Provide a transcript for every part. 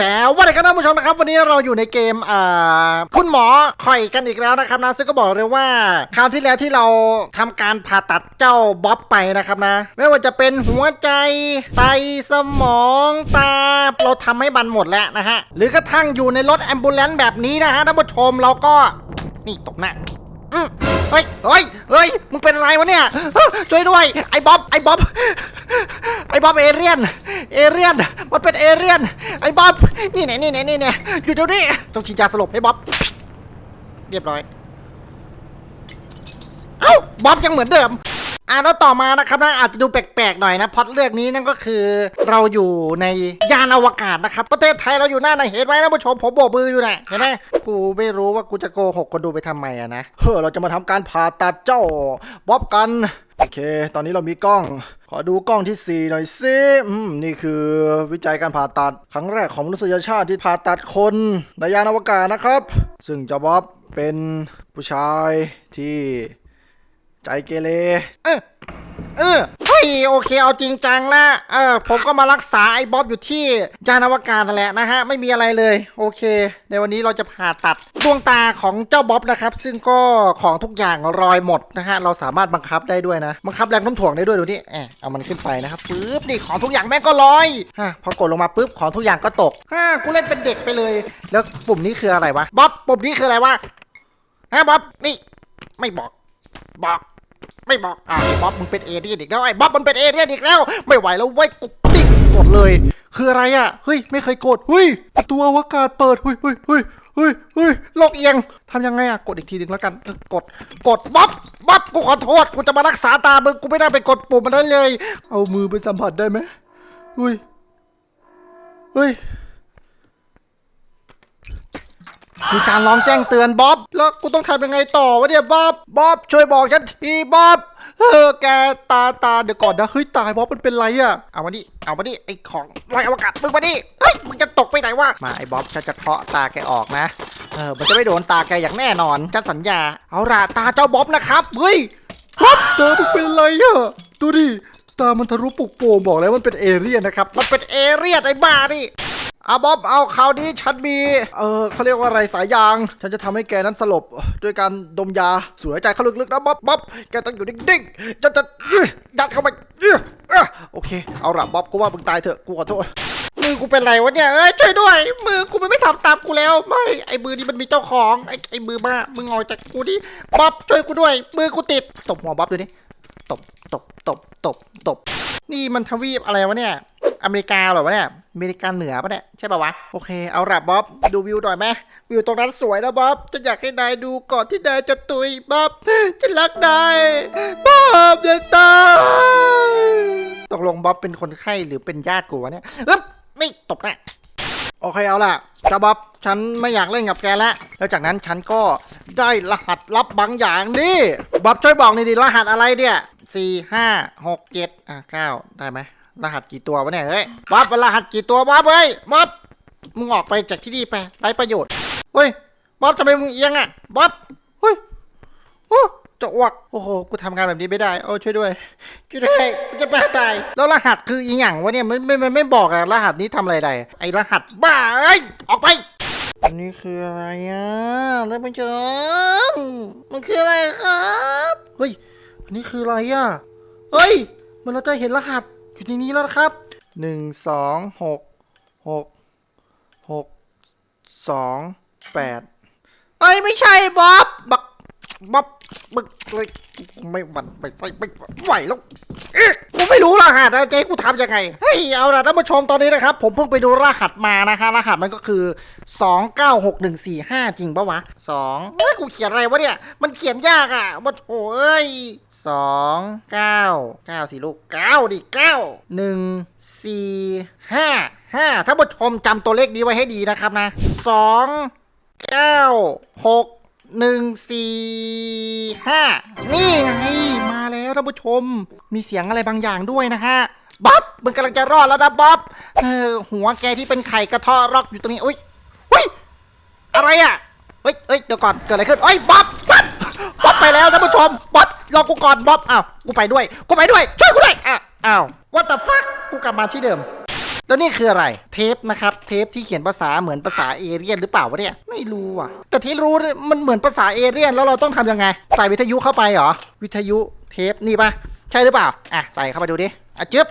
แสวัสดีครับท่านผู้ชมนะครับ วันนี้เราอยู่ในเกมอ่าคุณหมอข่อยกันอีกแล้วนะครับนะซึ่งก็บอกเลยว่าคราวที่แล้วที่เราทำการผ่าตัดเจ้าบ๊อบไปนะครับนะ ไม่ว่าจะเป็นหัวใจไตสมองตา เราทำให้บันหมดแล้วนะฮะ หรือกระทั่งอยู่ในรถแอมบูเลนต์แบบนี้นะฮะท่านผู้ชมเราก็นี่ตกหน้า อืมเฮ้ยเฮ้ยเฮ้ยมึงเป็นอะไรวะเนี่ยฮะช่วยด้วย ไอ้บ๊อบไอ้บ๊อบไอ้บ๊อบเอเรียน เอเรียน มันเป็นเอเรียน ไอ้บ๊อบนี่ไหนนี่ไหนนี่ไหนอยู่เดี๋ยวนี้ต้องฉีดยาสลบให้บ๊อบเรียบร้อย เอ้าบ๊อบยังเหมือนเดิม อ่าแล้วต่อมานะครับนะอาจจะดูแปลกๆหน่อยนะพอดเรื่องนี้นั่นก็คือ เราอยู่ในยานอวกาศนะครับประเทศไทยเราอยู่หน้าไหนเห็นไหมท่านผู้ชมผมโบกมืออยู่นะเห็นไหมกูไม่รู้ว่ากูจะโกหกคนดูไปทำไมอะนะเฮ้อเราจะมาทำการผ่าตัดเจ้าบ๊อบกันโอเค ตอนนี้เรามีกล้อง ขอดูกล้องที่ 4 หน่อยสิอืม นี่คือวิจัยการผ่าตัด ครั้งแรกของมนุษยชาติที่ผ่าตัดคนในยานอวกาศนะครับ ซึ่งเจ้าบ๊อบเป็นผู้ชายที่ ใจเกเรเออเออเฮ้ยโอเคเอาจริงจังละเออผมก็มารักษาไอ้บ๊อบอยู่ที่ยานอวกาศนั่นแหละนะฮะไม่มีอะไรเลย โอเค ในวันนี้เราจะผ่าตัดดวงตาของเจ้าบ๊อบนะครับ ซึ่งก็ของทุกอย่างรอยหมดนะฮะเราสามารถบังคับได้ด้วยนะ บังคับแรงน้ำถ่วงได้ด้วยดูนี่แอบเอามันขึ้นไปนะครับปึ๊บนี่ของทุกอย่างแม่งก็ลอยฮะพอกดลงมาปุ๊บของทุกอย่างก็ตกฮ่ากูเล่นเป็นเด็กไปเลย แล้วปุ่มนี้คืออะไรวะบ๊อบปุ่มนี้คืออะไรวะฮะบ๊อบนี่ไม่บอกบอก ไม่บอกอ่าไอ้บ๊อบมึงเป็นเอเลี่ยนอีกแล้วไอ้บ๊อบมันเป็นเอเลี่ยนอีกแล้ว ไม่ไหวแล้วเว้ยกูติ๊กกดเลย คืออะไรอะเฮ้ยไม่เคยกดเฮ้ยประตูอวกาศเปิดเฮ้ยเฮ้ยเฮ้ยเฮ้ยเฮ้ยโลกเอียงทำยังไงอะกดอีกทีหนึ่งแล้วกัน กด กดบ๊อบบ๊อบกูขอโทษ กูจะมารักษาตามึง กูไม่ได้ไปกดปุ่มมันนั้เลย เอามือไปสัมผัสได้ไหมเฮ้ย เฮ้ย มีการร้องแจ้งเตือนบ๊อบ แล้วกูต้องทำยังไงต่อวะเนี่ยบ๊อบบ๊อบช่วยบอกฉันทีบ๊อบเออแกตาตาเดี๋ยวก่อนนะเฮ้ยตายบ๊อบมันเป็นไรอะเอามาดิเอามาดิไอของลอยอวกาศมึงมาดิเฮ้ยมึงจะตกไปไหนวะมาไอบ๊อบฉันจะเคาะตาแกออกนะเออมันจะไม่โดนตาแกอย่างแน่นอนฉันสัญญาเอาล่ะตาเจ้าบ๊อบนะครับเฮ้ยบ๊อบตามันเป็นไรอะดูดิตามันทะลุปุกโป่งบอกแล้วมันเป็นเอเลี่ยนนะครับมันเป็นเอเลี่ยนไอ้บ้านี่ อาบ๊อบเอาคราวนี้ฉันมีเออเขาเรียกว่าอะไรสายยาง ฉันจะทำให้แกนั้นสลบด้วยการดมยาสูดหายใจเข้าลึกๆนะบ๊อบบ๊อบแกต้องอยู่นิ่งๆจะจะอื้อยัดเข้าไปโอเค เอาละบ๊อบกูว่ามึงตายเถอะกูขอโทษมือกูเป็นไรวะเนี่ยเอ้ยช่วยด้วย มือกูมันไม่ทำตามกูแล้ว ไม่ไอ้มือนี่มันมีเจ้าของไอ้ไอ้มือบ้ามึงออกจากกูดิบ๊อบช่วยกูด้วย มือกูติดตบหัวบ๊อบดูดิตบตบตบตบตบนี่มันทวีปอะไรวะเนี่ย อเมริกาเหรอวะเนี่ย เมริกาเหนือปะเนี่ยใช่ปะวะ โอเค เอาละบ๊อบ ดูวิวหน่อยไหมวิวตรงนั้นสวยนะบ๊อบจะอยากให้นายดูก่อนที่นายจะตุยบ๊อบจะรักนายบ๊อบจะตายตกลงบ๊อบเป็นคนไข้หรือเป็นญาติกูวะเนี่ยอึ๊บนี่ตบแน่โอเคเอาล่ะจ้าบ๊อบฉันไม่อยากเล่นกับแกแล้วแล้วจากนั้นฉันก็ได้รหัสลับบางอย่างนี่บ๊อบช่วยบอกหน่อยดิรหัสอะไรเนี่ยสี่ห้าหกเจ็ดอะเก้าได้ไหม รหัสกี่ตัววะเนี่ยเฮ้ยบ๊อบเป็นรหัสกี่ตัวบ๊อบเฮ้ยบ๊อบมึงออกไปจากที่นี่ไปไร้ประโยชน์เฮ้ยบ๊อบทำไมมึงเอียงอะบ๊อบเฮ้ยโอ้จะอ้วกโอ้โหกูทำงานแบบนี้ไม่ได้โอ้ช่วยด้วยช่วยด้วยกูจะบ้าตายแล้วรหัสคืออีหยังวะเนี่ยมันไม่มันไม่บอกอะรหัสนี้ทำอะไรได้ไอรหัสบ้าเอ้ยออกไปอันนี้คืออะไรอะท่านผู้ชมมันคืออะไรครับ เฮ้ย อันนี้คืออะไรอะ เฮ้ย มันเราจะเห็นรหัส อยู่ในนี้แล้วครับหนึ่งสองหกหกหกสองแปดเอ้ยไม่ใช่บ๊อบบักบ๊อบบึกเลยไม่หวันไปใส่ไม่ไหวแล้ว กูไม่รู้รหัสนะเจ๊กูทำยังไง เฮ้ย เอาล่ะท่านผู้ชมตอนนี้นะครับ ผมเพิ่งไปดูรหัสมานะคะ รหัสมันก็คือ 296145 จริงปะวะ2เฮ้ยกูเขียนอะไรวะเนี่ย มันเขียนยากอะว่าโอ้เอ้ย2 9 9สิลูก9ดิ9 1 4 5 5ท่านผู้ชมจำตัวเลขนี้ไว้ให้ดีนะครับนะ2 9 6ห หนึ่งสี่ห้านี่ไงมาแล้วท่านผู้ชม มีเสียงอะไรบางอย่างด้วยนะฮะบ๊อบมึงกำลังจะรอดแล้วนะบ๊อบเออหัวแกที่เป็นไข่กระเทาะรอกอยู่ตรงนี้อุ้ยอุ้ยอะไรอะเฮ้ยเฮ้ยเดี๋ยวก่อนเกิดอะไรขึ้นเอ้ยบ๊อบบ๊อบบ๊อบไปแล้วท่านผู้ชมบ๊อบรอกูก่อนบ๊อบอ้าวกูไปด้วย กูไปด้วยช่วยกูด้วยอ้าวอ้าว what the fuck กูกลับมาที่เดิม แล้วนี่คืออะไรเทปนะครับเทปที่เขียนภาษาเหมือนภาษาเอเรียนหรือเปล่าวะเนี่ยไม่รู้อะ แต่ที่รู้เนี่ยมันเหมือนภาษาเอเรียนแล้วเราต้องทำยังไง ใส่วิทยุเข้าไปเหรอวิทยุเทปนี่ปะใช่หรือเปล่าอะใส่เข้าไปดูดิอะจึ๊บ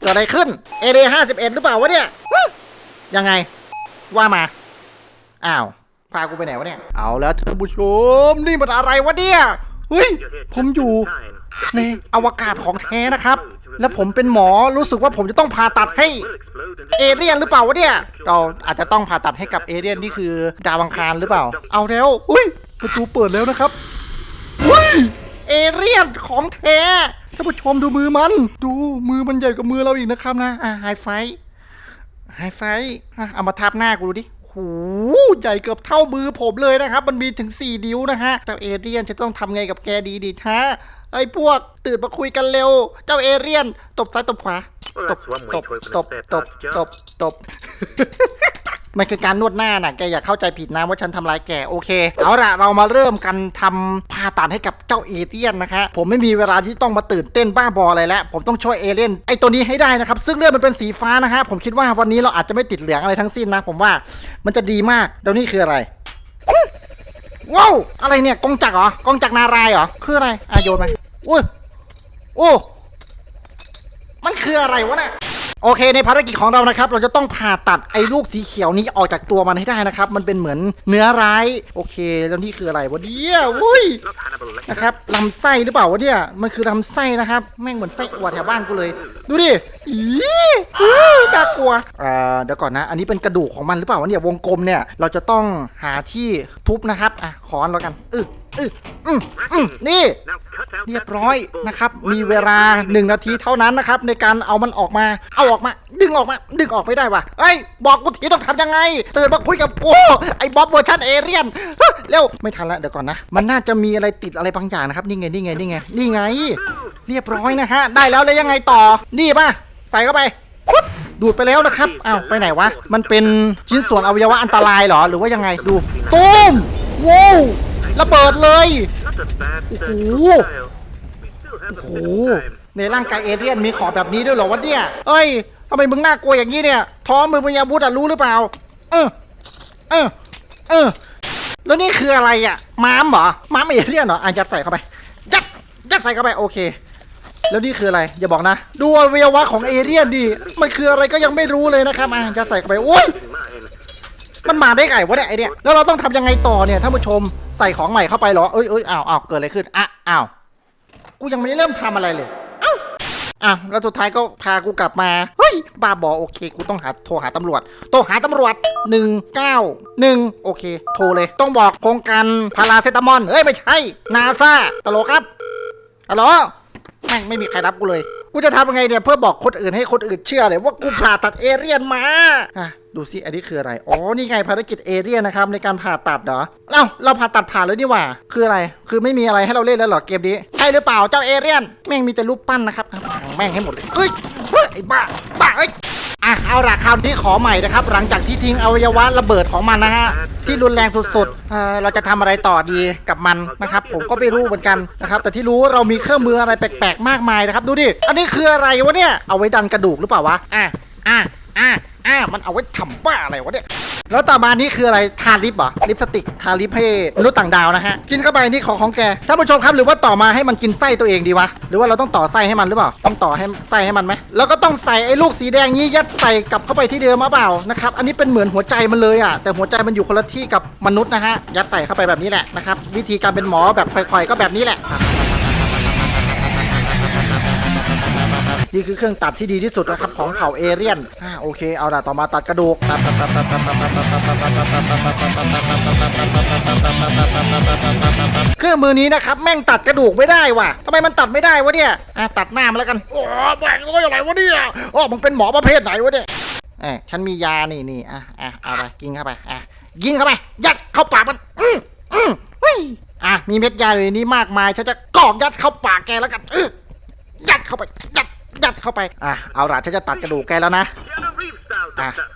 เกิดอะไรขึ้นเอเดห้าสิบเอ็ดหรือเปล่าวะเนี่ยยังไงว่ามาอ้าวพากูไปไหนวะเนี่ยเอาแล้วท่านผู้ชมนี่มันอะไรวะเนี่ยเฮ้ยผมอยู่ในอวกาศของแท้นะครับ แล้วผมเป็นหมอรู้สึกว่าผมจะต้องผ่าตัดให้เอเลี่ยนหรือเปล่าวะเนี่ย เราอาจจะต้องผ่าตัดให้กับเอเลี่ยนที่คือดาวังคารหรือเปล่า เอาแล้ว อุ้ยประตูเปิดแล้วนะครับ อุ้ยเอเลี่ยนของแท้ท่านผู้ชมดูมือมัน ดูมือมันใหญ่กว่ามือเราอีกนะครับนะอะไฮไฟไฮไฟเอามาทับหน้ากูดูดิโหใหญ่เกือบเท่ามือผมเลยนะครับ มันมีถึง 4 นิ้วนะฮะแต่เอเลี่ยนจะต้องทำไงกับแกดีดีฮะ ไอ้พวกตื่นมาคุยกันเร็ว เจ้าเอเลี่ยน ตบซ้ายตบขวา Well, ตบ that's one way ตบ to open a ตบ spare ตบ parts jar. ตบตบมันคือการนวดหน้าน่ะแกอย่าเข้าใจผิดนะว่าฉันทำร้ายแกโอเค เอาล่ะเรามาเริ่มกันทำผ่าตัดให้กับเจ้าเอเลี่ยนนะคะ ผมไม่มีเวลาที่ต้องมาตื่นเต้นบ้าบออะไรแล้ว ผมต้องช่วยเอเลี่ยนไอตัวนี้ให้ได้นะครับ ซึ่งเลือดมันเป็นสีฟ้านะฮะผมคิดว่าวันนี้เราอาจจะไม่ติดเหลืองอะไรทั้งสิ้นนะ ผมว่ามันจะดีมากแล้วนี่คืออะไรว้าวอะไรเนี่ยกงจักรเหรอกงจักรนารายณ์เหรอคืออะไรอะโยนไป อุ้ยโอ้มันคืออะไรวะเนี่ยโอเคในภารกิจของเรานะครับ เราจะต้องผ่าตัดไอ้ลูกสีเขียวนี้ออกจากตัวมันให้ได้นะครับ มันเป็นเหมือนเนื้อร้าย โอเค แล้วนี่คืออะไรวะเนี่ยอุ้ยนะครับลำไส้หรือเปล่าวะเนี่ยมันคือลำไส้นะครับ แม่งเหมือนไส้อั่วแถวบ้านกูเลย ดูดิอือน่ากลัวอ่าเดี๋ยวก่อนนะ อันนี้เป็นกระดูกของมันหรือเปล่าวะเนี่ยวงกลมเนี่ยเราจะต้องหาที่ทุบนะครับอะคอนแล้วกันอึอึอืมอืมนี่ เรียบ that ร้อย toothball. นะครับ One มีเวลา 1 นาทีเท่านั้นนะครับ ในการเอามันออกมา เอาออกมา ดึงออกมา ดึงออกไม่ได้ว่ะเอ้ย บอกกูทีต้องทำยังไง ตื่นมาคุยกับกูไอ้บ๊อบเวอร์ชันเอเรียนเฮ้ยเร็วไม่ทันละเดี๋ยวก่อนนะ มันน่าจะมีอะไรติดอะไรบางอย่างนะครับ นี่ไง นี่ไง นี่ไง นี่ไง เรียบร้อยนะฮะ ได้แล้วแล้วยังไงต่อ นี่ป่ะ ใส่เข้าไปปุ๊บดูดไปแล้วนะครับ อ้าว ไปไหนวะ มันเป็นชิ้นส่วนอวัยวะอันตรายเหรอ หรือว่ายังไง ดู ตูมว้าวระเบิดเลย Not a bad Ooh. surgical style. We still have a โอ้โห ในร่างกายเอเลี่ยนมีขอแบบนี้ด้วยเหรอวะเนี่ย เอ้ยทำไมมึงน่ากลัวอย่างนี้เนี่ย ท้องมึงมีอาวุธอะรู้หรือเปล่า เออ เออ เออ แล้วนี่คืออะไรอะ ม้ามเหรอ ม้ามเอเลี่ยนเหรอ อะยัดใส่เข้าไป ยัด ยัดใส่เข้าไป โอเค แล้วนี่คืออะไร อย่าบอกนะ ดูอวัยวะของเอเลี่ยนดิ มันคืออะไรก็ยังไม่รู้เลยนะครับ อะยัดใส่เข้าไป โอ้ยมันมาได้ไงวะเนี่ยไอเนี่ย แล้วเราต้องทำยังไงต่อเนี่ยท่านผู้ชม ใส่ของใหม่เข้าไปเหรอ เอ้ยเอ้ยอ้าวอ้าวเกิดอะไรขึ้นอะอ้าว กูยังไม่ได้เริ่มทำอะไรเลยเอ้าอะแล้วสุดท้ายก็พากูกลับมา เฮ้ย บ้าบอโอเค กูต้องหาโทรหาตำรวจ โทรหาตำรวจ 191 โอเค โทรเลย ต้องบอกโครงการพาราเซตามอลเฮ้ย ไม่ใช่ นาซาตลกครับฮัลโหลแม่งไม่มีใครรับกูเลย กูจะทำยังไงเนี่ยเพื่อบอกคนอื่นให้คนอื่นเชื่อเลยว่ากูผ่าตัดเอเรียนมาอะดูซิอันนี้คืออะไร อ๋อ นี่ไงภารกิจเอเรียนนะครับในการผ่าตัดเหรอ เอ้า เราผ่าตัดผ่านแล้วนี่หว่า คืออะไร คือไม่มีอะไรให้เราเล่นแล้วเหรอเกมนี้ ใช่หรือเปล่าเจ้าเอเรียน แม่งมีแต่รูปปั้นนะครับ แม่งให้หมดเลยเอ้ย เฮ้ยไอ้บ้า บ้าเอ้ย เอาละคราวนี้ขอใหม่นะครับ หลังจากที่ทิ้งอวัยวะระเบิดของมันนะฮะที่รุนแรงสุดๆเออเราจะทำอะไรต่อดีกับมันนะครับ ผมก็ไม่รู้เหมือนกันนะครับ แต่ที่รู้เรามีเครื่องมืออะไรแปลกๆ มากมายนะครับ ดูดิอันนี้คืออะไรวะเนี่ยเอาไว้ดันกระดูกหรือเปล่าวะอะอะอะอะมันเอาไว้ทำบ้าอะไรวะเนี่ย แล้วต่อมานี่คืออะไรทาลิปเหรอลิปสติกทาลิปให้มนุษย์ต่างดาวนะฮะกินเข้าไปนี่ของของแกท่านผู้ชมครับหรือว่าต่อมาให้มันกินไส้ตัวเองดีวะหรือว่าเราต้องต่อไส้ให้มันหรือเปล่าต้องต่อให้ไส้ให้มันไหมแล้วก็ต้องใส่ไอ้ลูกสีแดงนี้ยัดใส่กลับเข้าไปที่เดิมมาเปล่านะครับอันนี้เป็นเหมือนหัวใจมันเลยอะแต่หัวใจมันอยู่คนละที่กับมนุษย์นะฮะยัดใส่เข้าไปแบบนี้แหละนะครับวิธีการเป็นหมอแบบค่อยๆก็แบบนี้แหละ นี่คือเครื่องตัดที่ดีที่สุดนะครับของเผ่าเอเรียนอ่าโอเคเอาล่ะต่อมาตัดกระดูกเครื่องมือนี้นะครับแม่งตัดกระดูกไม่ได้ว่ะทำไมมันตัดไม่ได้วะเนี่ยอะตัดหน้ามาแล้วกันโอ้แม่งโอ้ยอะไรวะเนี่ยอ๋อมึงเป็นหมอประเภทไหนวะเนี่ยเอ้ยฉันมียานี่นี่อะอะเอาไปกินเข้าไปอะกินเข้าไปยัดเข้าปากมันอืมอืมเฮ้ยอะมีเม็ดยาอยู่ในนี้มากมายฉันจะกอกยัดเข้าปากแกแล้วกันอื้อยัดเข้าไปยัด ยัดเข้าไป อะ เอาล่ะฉันจะตัดกระดูกแกแล้วนะ Keanu Reeves style, Ah. Doctor.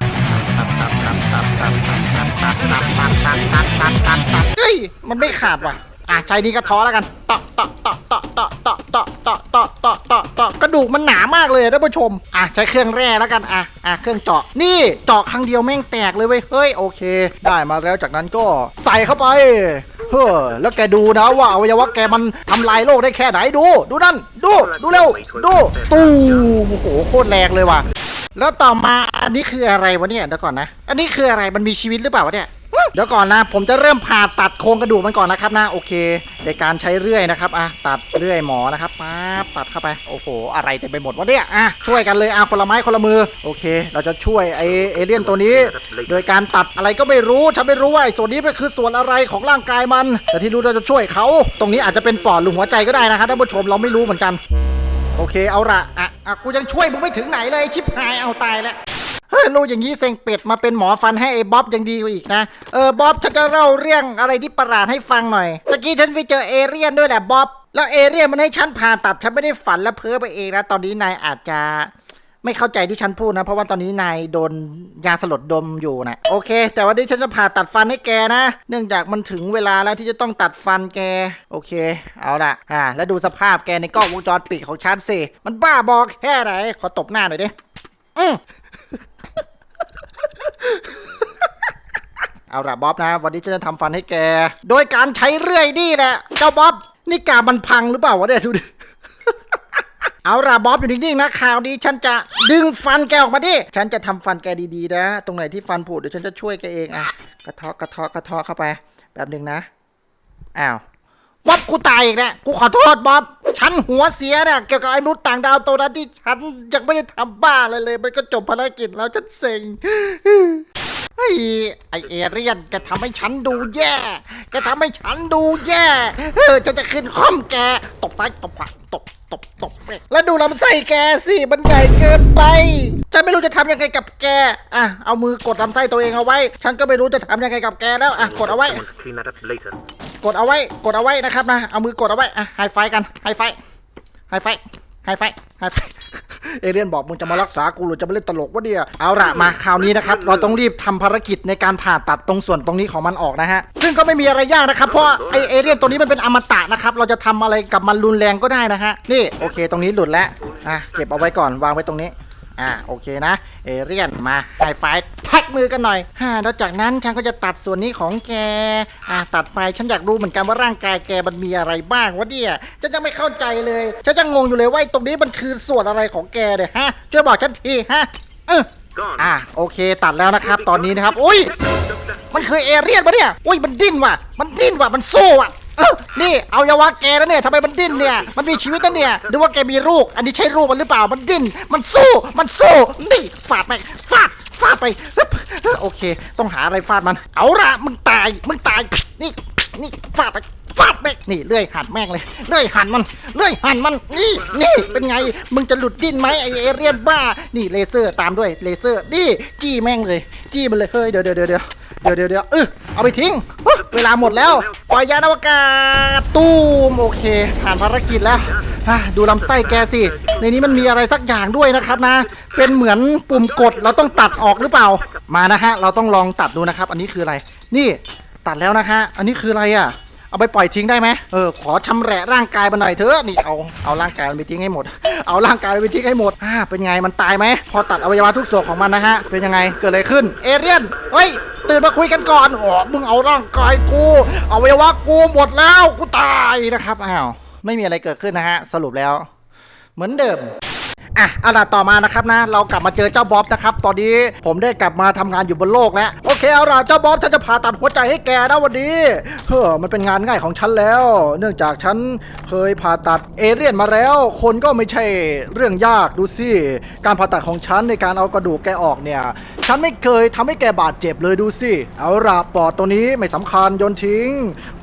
เฮ้ย มันไม่ขาดว่ะ อะใช้นี้ก็ท้อแล้วกันต่อต่อต่อต่อต่อต่อต่อต่อต่อต่อต่อต่อกระระดูกมันหนามากเลยท่านผู้ชม อะใช้เครื่องแร่แล้วกัน อะ อะเครื่องเจาะ นี่เจาะครั้งเดียวแม่งแตกเลยเว้ย เฮ้ยโอเค ได้มาแล้วจากนั้นก็ใส่เข้าไป เฮ้อแล้วแกดูนะว่าอวัยวะแกมันทำลายโลกได้แค่ไหนดู ดูนั่น ดู ดูเร็ว ดู ตู้มโอ้โหโคตรแรงเลยว่ะ แล้วต่อมาอันนี้คืออะไรวะเนี่ยเดี๋ยวก่อนนะ อันนี้คืออะไรมันมีชีวิตหรือเปล่าวะเนี่ย เดี๋ยวก่อนนะ ผมจะเริ่มผ่าตัดโครงกระดูกมันก่อนนะครับนะโอเค ในการใช้เลื่อยนะครับอะตัดเลื่อยหมอนะครับป๊าบตัดเข้าไปโอ้โห อะไรเต็มไปหมดวะเนี่ยอะช่วยกันเลยอะคนละไม้คนละมือโอเค เราจะช่วยไอเอเลี่ยนตัวนี้ โดยการตัดอะไรก็ไม่รู้ฉันไม่รู้ว่าไอ้ส่วนนี้มันคือส่วนอะไรของร่างกายมัน แต่ที่รู้เราจะช่วยเขาตรงนี้อาจจะเป็นปอดหรือหัวใจก็ได้นะครับท่านผู้ชมเราไม่รู้เหมือนกัน โอเคเอาละอะอะกูยังช่วยมึงไม่ถึงไหนเลยชิบหายเอาตายแล้ว เฮ้ยรู้อย่างนี้เซ็งเป็ดมาเป็นหมอฟันให้ไอ้บ๊อบยังดีกว่าอีกนะ เออบ๊อบฉันจะเล่าเรื่องอะไรที่ประหลาดให้ฟังหน่อยตะกี้ฉันไปเจอเอเรียนด้วยแหละบ๊อบ แล้วเอเรียนมันให้ฉันผ่าตัดฉันไม่ได้ฝันและเพ้อไปเองนะตอนนี้นายอาจจะไม่เข้าใจที่ฉันพูดนะ เพราะว่าตอนนี้นายโดนยาสลดดมอยู่นะโอเค แต่วันนี้ฉันจะผ่าตัดฟันให้แกนะ เนื่องจากมันถึงเวลาแล้วที่จะต้องตัดฟันแก โอเค เอาละอ่าแล้วดูสภาพแกในกล้องวงจรปิดของฉันสิมันบ้าบอแค่ไหนขอตบหน้าหน่อยดิอืม เอาละบ๊อบนะ วันนี้จะทำฟันให้แก โดยการใช้เรื่อยนี่แหละ เจ้าบ๊อบ นี่กามันพังหรือเปล่าวะเนี่ยดูดิ เอาล่ะบ๊อบอยู่นิ่งๆนะข่าวดีฉันจะดึงฟันแกออกมาดิ ฉันจะทำฟันแกดีๆนะ ตรงไหนที่ฟันผุเดี๋ยวฉันจะช่วยแกเองอะ กระเทาะกระเทาะกระเทาะเข้าไป แบบหนึ่งนะ อ้าว บ๊อบกูตายอีกแล้วกูขอโทษบ๊อบฉันหัวเสียเนี่ยเกี่ยวกับไอ้นุษย์ต่างดาวตัวนั้นที่ฉันยังไม่ได้ทำบ้าอะไรเลย มันก็จบภารกิจแล้วฉันเซ็ง ฮ้ยไอเอเรียนแกทำให้ฉันดูแย่แกทำให้ฉันดูแย่เออจะจะขึ้นคอมแก ตบซ้ายตบขวาตบตบตบแล้วดูลำไส้แกสิมันใหญ่เกินไป ฉันไม่รู้จะทำยังไงกับแกอะเอามือกดลำไส้ตัวเองเอาไว้ ฉันก็ไม่รู้จะทำยังไงกับแกแล้วอะกดเอาไว้ กดเอาไว้กดเอาไว้นะครับนะเอามือกดเอาไว้อะไฮไฟกันไฮไฟไฮไฟ ไฮไฟว์ไฮไฟเอเลียนบอกมึงจะมารักษากูหรือจะมาเล่นตลกวะเดียเอาละมาคราวนี้นะครับ เราต้องรีบทำภารกิจในการผ่าตัดตรงส่วนตรงนี้ของมันออกนะฮะ ซึ่งก็ไม่มีอะไรยากนะครับ เพราะไอเอเลียนตัวนี้มันเป็นอมตะนะครับ เราจะทำอะไรกับมันรุนแรงก็ได้นะฮะ นี่โอเค ตรงนี้หลุดแล้ว อะเก็บเอาไว้ก่อนวางไว้ตรงนี้ อ่าโอเคนะ เอเรียนมาไฮไฟ ว์แท็กมือกันหน่อยฮ่าแล้วจากนั้นฉันก็จะตัดส่วนนี้ของแกอ่าตัดไปฉันอยากรู้เหมือนกันว่าร่างกายแกมันมีอะไรบ้างวะเนี่ยฉันยังไม่เข้าใจเลยฉันยังงงอยู่เลยว่าไอ้ตรงนี้มันคือส่วนอะไรของแกเนี่ยฮะช่วยบอกฉันทีฮะเออ Gone. อ่าโอเค ตัดแล้วนะครับ ตอนนี้นะครับอุ้ยมันคือเอเรียนปะเนี่ยอุ้ยมันดิ้นว่ะ มันดิ้นว่ะ มันสู้ว่ะเออนี่เอายาวาแกนะเนี่ยทำไมมันดิ้นเนี่ย มันมีชีวิตนะเนี่ยหรือว่าแกมีลูก อันนี้ใช่ลูกมันหรือเปล่า มันดิ้น มันสู้ มันสู้ นี่ฟาดไปฟาดฟาด ไปฮึบโอเค ต้องหาอะไรฟาดมัน เอาละมึงตาย มึงตาย นี่นี่ฟาดไปฟาดแม่งนี่เลื่อยหั่นแม่งเลยเลื่อยหั่นมันเลื่อยหั่นมันนี่นี่เป็นไง มึงจะหลุดดิ้นไหมไอเอเรียนบ้า นี่เลเซอร์ตามด้วยเลเซอร์นี่จี้แม่งเลย จี้มันเลยเฮ้ยเดี๋ยวเดี๋ยวเดี๋ยว เดี๋ยวเดี๋ยวเดี๋ยวเออเอาไปทิ้ง เวลาหมดแล้ว ปล่อยยานอวกาศตูมโอเค ผ่านภารกิจแล้วดูลำไส้แกสิ ในนี้มันมีอะไรสักอย่างด้วยนะครับนะ เป็นเหมือนปุ่มกดเราต้องตัดออกหรือเปล่า มานะฮะ เราต้องลองตัดดูนะครับ อันนี้คืออะไร นี่ตัดแล้วนะคะอันนี้คืออะไรอะ เอาไปปล่อยทิ้งได้ไหมเออขอชำแหละร่างกายมันหน่อยเถอะนี่เอาเอาร่างกายมันไปทิ้งให้หมด เอาร่างกายไปทิ้งให้หมดอ่าเป็นไงมันตายไหมพอตัดอวัยวะทุกส่วนของมันนะฮะเป็นยังไงเกิดอะไรขึ้นเอเรียนเฮ้ยตื่นมาคุยกันก่อนอ๋อมึงเอาร่างกายกูเอาอวัยวะกูหมดแล้วกูตายนะครับอ้าวไม่มีอะไรเกิดขึ้นนะฮะสรุปแล้ว เหมือนเดิม อะเอาล่ะต่อมานะครับนะ เรากลับมาเจอเจ้าบ๊อบนะครับ ตอนนี้ผมได้กลับมาทำงานอยู่บนโลกแล้ว โอเคเอาล่ะเจ้าบ๊อบฉันจะผ่าตัดหัวใจให้แกนะวันนี้ เฮ้อมันเป็นงานง่ายของฉันแล้ว เนื่องจากฉันเคยผ่าตัดเอเลี่ยนมาแล้ว คนก็ไม่ใช่เรื่องยากดูสิการผ่าตัดของฉันในการเอากระดูกแกออกเนี่ย ฉันไม่เคยทำให้แกบาดเจ็บเลยดูสิเอาล่ะปอดตัวนี้ไม่สำคัญโยนทิ้ง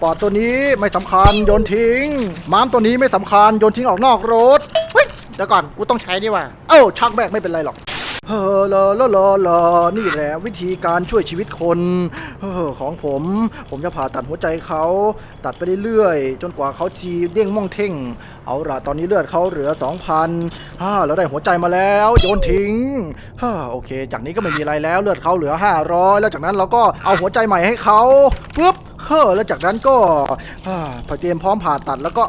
ปอดตัวนี้ไม่สำคัญโยนทิ้ง ม้ามตัวนี้ไม่สำคัญโยนทิ้งออกนอกรถเฮ้ย เดี๋ยวก่อนกูต้องใช้นี่ว่า เอ้าชักแบกไม่เป็นไรหรอกเฮ้อลาลาลาลานี่แหละวิธีการช่วยชีวิตคนเฮ้อของผม ผมจะผ่าตัดหัวใจเขา ตัดไปเรื่อยๆ จนกว่าเขาชีเด้งม่องเท่ง เอาละตอนนี้เลือดเขาเหลือ 2,000ฮ่าแล้วได้หัวใจมาแล้ว โยนทิ้งฮ่าโอเค จากนี้ก็ไม่มีอะไรแล้วเลือดเขาเหลือ 500 แล้วจากนั้นเราก็เอาหัวใจใหม่ให้เขาปุ๊บเฮ้อแล้วจากนั้นก็ฮ่าพอเตรียมพร้อมผ่าตัดแล้วก็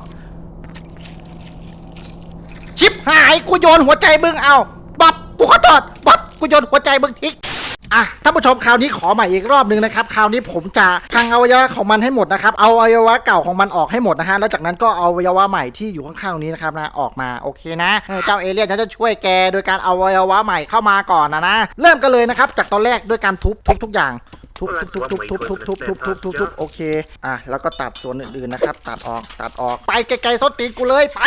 หายกูโยนหัวใจมึงเอาบับกูขอโทษบับกูโยนหัวใจมึงทิ้งอะท่านผู้ชมคราวนี้ขอใหม่อีกรอบหนึ่งนะครับคราวนี้ผมจะพังอวัยวะของมันให้หมดนะครับเอาอวัยวะเก่าของมันออกให้หมดนะฮะแล้วจากนั้นก็เอาอวัยวะใหม่ที่อยู่ข้างๆตรงนี้นะครับนะออกมาโอเคนะเออเจ้าเอเลี่ยนฉันจะช่วยแกโดยการเอาอวัยวะใหม่เข้ามาก่อนนะนะเริ่มกันเลยนะครับจากตอนแรกด้วยการทุบทุบทุกอย่าง ทุบทุบทุบทุบทุบทุบทุบทุบทุบทุบทุบโอเคอะแล้วก็ตัดส่วนอื่นๆนะครับ ตัดออกตัดออกไปไกลๆส้นตีนกูเลยไป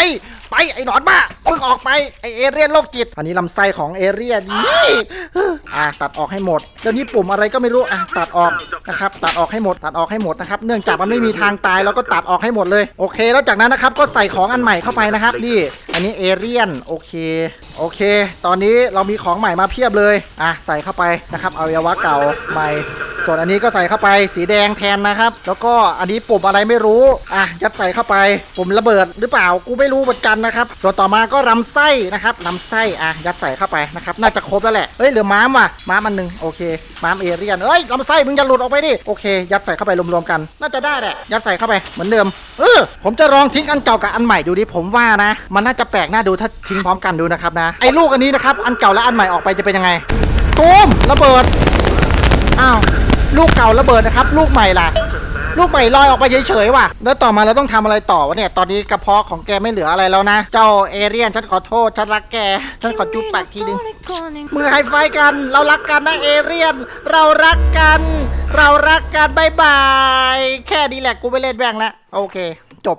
ไปไอ้หนอนบ้ามึงออกไปไอเอเรียนโรคจิต อันนี้ลำไส้ของเอเรียนนี่อะตัดออกให้หมดเดี๋ยวนี้ปุ่มอะไรก็ไม่รู้อะตัดออกนะครับตัดออกให้หมดตัดออกให้หมดนะครับ เนื่องจากมันไม่มีทางตายเราก็ตัดออกให้หมดเลยโอเค แล้วจากนั้นนะครับก็ใส่ของอันใหม่เข้าไปนะครับนี่อันนี้เอเรียนโอเคโอเค ตอนนี้เรามีของใหม่มาเพียบเลยอะใส่เข้าไปนะครับเอาอวัยวะเก่าใหม่ส่วนอันนี้ก็ใส่เข้าไปสีแดงแทนนะครับ แล้วก็อันนี้ปุ่มอะไรไม่รู้อะยัดใส่เข้าไปปุ่มระเบิดหรือเปล่ากูไม่รู้เหมือนกันนะครับส่วนต่อมาก็ลำไส้นะครับลำไส้อะยัดใส่เข้าไปนะครับน่าจะครบแล้วแหละเฮ้ยเหลือม้ามว่ะม้ามอันหนึ่งโอเคม้ามเอเรียนเอ้ยลำไส้มึงอย่าหลุดออกไปดิโอเค ยัดใส่เข้าไปรวมๆกัน น่าจะได้แหละยัดใส่เข้าไปเหมือนเดิมเออผมจะลองทิ้งอันเก่ากับอันใหม่ดูดิผมว่านะ มันน่าจะแปลกน่าดูถ้าทิ้งพร้อมกันดูนะครับนะไอ้ลูกอันนี้นะครับอันเก่าและอันใหม่ออกไปจะเป็นยังไงตูมระเบิดอ้าว ลูกเก่าระเบิดนะครับ ลูกใหม่ล่ะ ลูกใหม่ลอยออกไปเฉยๆว่ะ แล้วต่อมาเราต้องทำอะไรต่อวะเนี่ย ตอนนี้กระเพาะของแกไม่เหลืออะไรแล้วนะ เจ้าเอเรียนฉันขอโทษ ฉันรักแก ฉันขอจุ๊บปากทีนึง มือไฮไฟกัน เรารักกันนะเอเรียน เรารักกัน เรารักกันบายบาย แค่นี้แหละกูไม่เล่นแบงแล้วโอเค